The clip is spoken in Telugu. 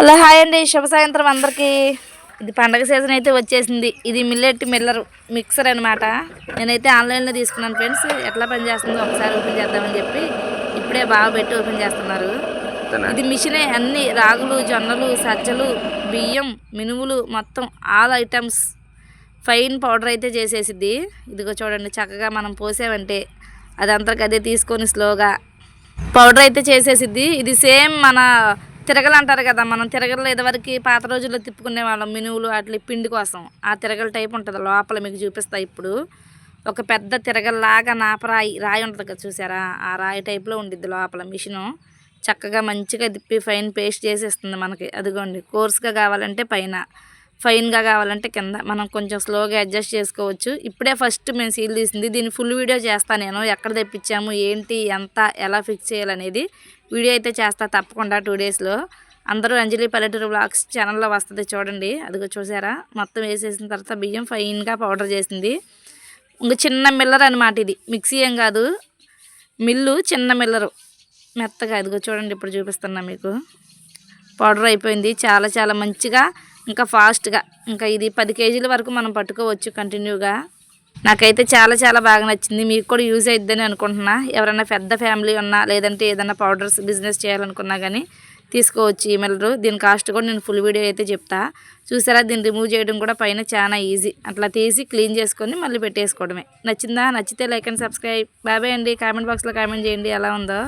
హలో హాయ్ అండి. శుభ సాయంత్రం అందరికీ. ఇది పండగ సీజన్ అయితే వచ్చేసింది. ఇది మిల్లెట్ మిల్లర్ మిక్సర్ అనమాట నేనైతే ఆన్లైన్లో తీసుకున్నాను ఫ్రెండ్స్. ఎట్లా పని చేస్తుందో ఒకసారి ఓపెన్ చేద్దామని చెప్పి ఇప్పుడే బాగా పెట్టి ఓపెన్ చేస్తున్నారు. ఇది మిషనే అన్ని రాగులు జొన్నలు సజ్జలు బియ్యం మినుములు మొత్తం ఆల్ ఐటమ్స్ ఫైన్ పౌడర్ అయితే చేసేసిద్ది. ఇదిగో చూడండి చక్కగా మనం పోసామంటే అది అంతకు అదే తీసుకొని స్లోగా పౌడర్ అయితే చేసేసిద్ది. ఇది సేమ్ మన తిరగలు అంటారు కదా మనం తిరగలు ఇదివరకు పాత రోజుల్లో తిప్పుకునే వాళ్ళం. మినువులు అట్లా పిండి కోసం. ఆ తిరగల టైప్ ఉంటుంది లోపల మీకు చూపిస్తా ఇప్పుడు. ఒక పెద్ద తిరగల్లాగా నాపరాయి రాయి ఉంటుంది కదా చూసారా? ఆ రాయి టైప్లో ఉండిద్ది లోపల మిషను చక్కగా మంచిగా తిప్పి ఫైన్ పేస్ట్ చేసేస్తుంది మనకి. అదిగోండి కోర్స్గా కావాలంటే పైన. ఫైన్గా కావాలంటే కింద మనం కొంచెం స్లోగా అడ్జస్ట్ చేసుకోవచ్చు. ఇప్పుడే ఫస్ట్ మేము సీల్ తీసింది. దీన్ని ఫుల్ వీడియో చేస్తాను నేను. ఎక్కడ తెప్పించాము ఏంటి ఎంత ఎలా ఫిక్స్ చేయాలనేది వీడియో అయితే చేస్తా తప్పకుండా టూ డేస్లో. అందరూ అంజలి పల్లెటూరు బ్లాగ్స్ ఛానల్లో వస్తుంది చూడండి. అదిగో చూసారా? మొత్తం వేసేసిన తర్వాత బియ్యం ఫైన్గా పౌడర్ చేసింది. ఇంక చిన్న మిల్లర్ అనమాట ఇది. మిక్సీ ఏం కాదు. మిల్లు చిన్న మిల్లరు. మెత్తగా. అదిగో చూడండి ఇప్పుడు చూపిస్తున్నా మీకు. పౌడర్ అయిపోయింది. చాలా చాలా మంచిగా ఇంకా ఫాస్ట్గా ఇంకా ఇది పది కేజీల వరకు మనం పట్టుకోవచ్చు కంటిన్యూగా. నాకైతే చాలా చాలా బాగా నచ్చింది. మీకు కూడా యూజ్ అయిద్దని అనుకుంటున్నా. ఎవరైనా పెద్ద ఫ్యామిలీ ఉన్నా లేదంటే ఏదైనా పౌడర్స్ బిజినెస్ చేయాలనుకున్నా కానీ తీసుకోవచ్చు ఈ మిల్లరు దీని కాస్ట్ కూడా నేను ఫుల్ వీడియో అయితే చెప్తా. చూసారా? దీన్ని రిమూవ్ చేయడం కూడా పైన చాలా ఈజీ. అట్లా తీసి క్లీన్ చేసుకొని మళ్ళీ పెట్టేసుకోవడమే. నచ్చిందా? నచ్చితే లైక్ అండ్ సబ్స్క్రైబ్. బాబాయ్ అండి. కామెంట్ బాక్స్లో కామెంట్ చేయండి. ఎలా ఉందో.